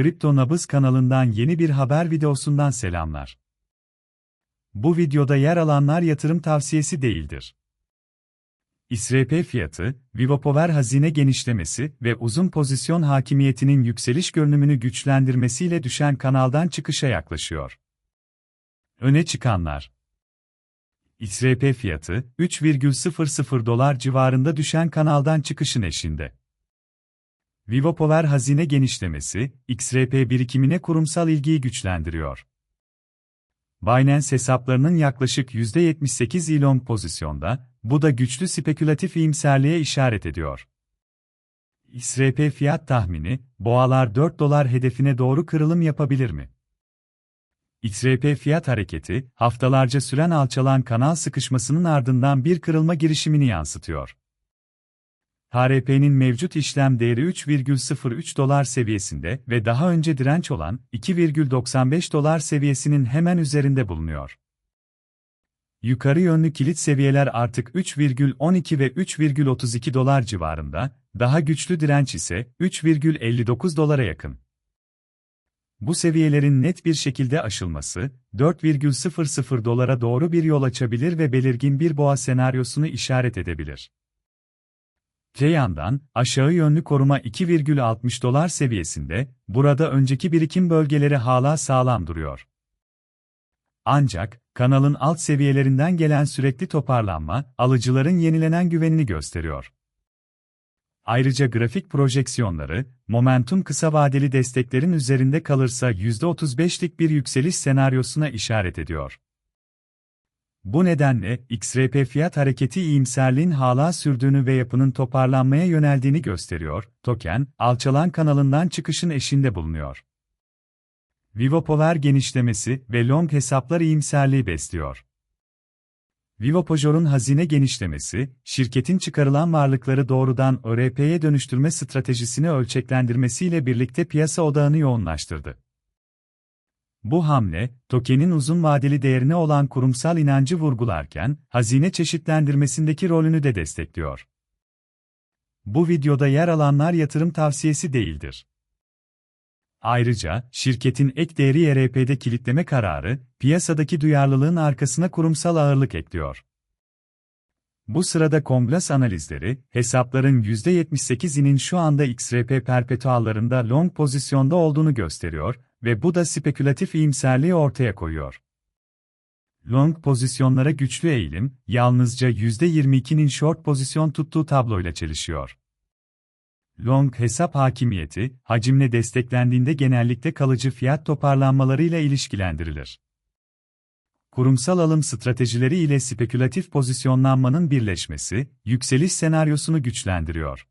Kripto Nabız kanalından yeni bir haber videosundan selamlar. Bu videoda yer alanlar yatırım tavsiyesi değildir. İSRP fiyatı, Vivopower hazine genişlemesi ve uzun pozisyon hakimiyetinin yükseliş görünümünü güçlendirmesiyle düşen kanaldan çıkışa yaklaşıyor. Öne çıkanlar İSRP fiyatı, 3,00 dolar civarında düşen kanaldan çıkışın eşinde. Vivopower hazine genişlemesi, XRP birikimine kurumsal ilgiyi güçlendiriyor. Binance hesaplarının yaklaşık %78 ilon pozisyonda, bu da güçlü spekülatif iyimserliğe işaret ediyor. XRP fiyat tahmini, boğalar 4 dolar hedefine doğru kırılım yapabilir mi? XRP fiyat hareketi, haftalarca süren alçalan kanal sıkışmasının ardından bir kırılma girişimini yansıtıyor. HRP'nin mevcut işlem değeri 3,03 dolar seviyesinde ve daha önce direnç olan 2,95 dolar seviyesinin hemen üzerinde bulunuyor. Yukarı yönlü kilit seviyeler artık 3,12 ve 3,32 dolar civarında, daha güçlü direnç ise 3,59 dolara yakın. Bu seviyelerin net bir şekilde aşılması, 4,00 dolara doğru bir yol açabilir ve belirgin bir boğa senaryosunu işaret edebilir. Te yandan, aşağı yönlü koruma 2,60 dolar seviyesinde, burada önceki birikim bölgeleri hala sağlam duruyor. Ancak, kanalın alt seviyelerinden gelen sürekli toparlanma, alıcıların yenilenen güvenini gösteriyor. Ayrıca grafik projeksiyonları, momentum kısa vadeli desteklerin üzerinde kalırsa %35'lik bir yükseliş senaryosuna işaret ediyor. Bu nedenle, XRP fiyat hareketi iyimserliğin hala sürdüğünü ve yapının toparlanmaya yöneldiğini gösteriyor, token, alçalan kanalından çıkışın eşinde bulunuyor. Vivopower genişlemesi ve long hesaplar iyimserliği besliyor. Vivopojor'un hazine genişlemesi, şirketin çıkarılan varlıkları doğrudan ÖRP'ye dönüştürme stratejisini ölçeklendirmesiyle birlikte piyasa odağını yoğunlaştırdı. Bu hamle, tokenin uzun vadeli değerine olan kurumsal inancı vurgularken, hazine çeşitlendirmesindeki rolünü de destekliyor. Bu videoda yer alanlar yatırım tavsiyesi değildir. Ayrıca, şirketin ek değeri YRP'de kilitleme kararı, piyasadaki duyarlılığın arkasına kurumsal ağırlık ekliyor. Bu sırada Konglas analizleri, hesapların %78'inin şu anda XRP perpetuallarında long pozisyonda olduğunu gösteriyor ve bu da spekülatif iyimserliği ortaya koyuyor. Long pozisyonlara güçlü eğilim, yalnızca %22'nin short pozisyon tuttuğu tabloyla çelişiyor. Long hesap hakimiyeti, hacimle desteklendiğinde genellikle kalıcı fiyat toparlanmalarıyla ilişkilendirilir. Kurumsal alım stratejileri ile spekülatif pozisyonlanmanın birleşmesi, yükseliş senaryosunu güçlendiriyor.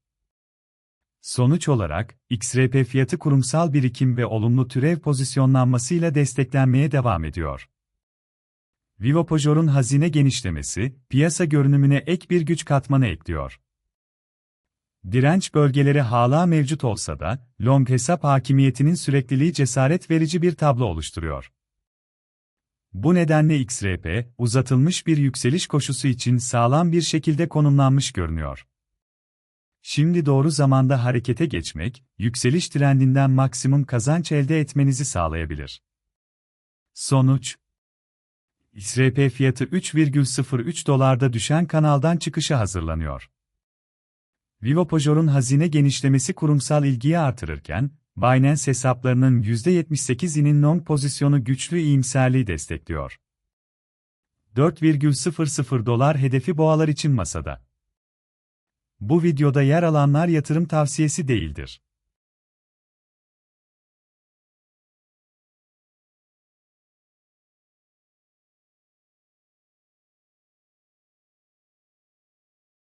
Sonuç olarak, XRP fiyatı kurumsal birikim ve olumlu türev pozisyonlanmasıyla desteklenmeye devam ediyor. Vivopojor'un hazine genişlemesi, piyasa görünümüne ek bir güç katmanı ekliyor. Direnç bölgeleri hala mevcut olsa da, long hesap hakimiyetinin sürekliliği cesaret verici bir tablo oluşturuyor. Bu nedenle XRP, uzatılmış bir yükseliş koşusu için sağlam bir şekilde konumlanmış görünüyor. Şimdi doğru zamanda harekete geçmek, yükseliş trendinden maksimum kazanç elde etmenizi sağlayabilir. Sonuç XRP fiyatı 3,03 dolarda düşen kanaldan çıkışa hazırlanıyor. Vivopojor'un hazine genişlemesi kurumsal ilgiyi artırırken, Binance hesaplarının %78'inin long pozisyonu güçlü iyimserliği destekliyor. 4,00 dolar hedefi boğalar için masada. Bu videoda yer alanlar yatırım tavsiyesi değildir.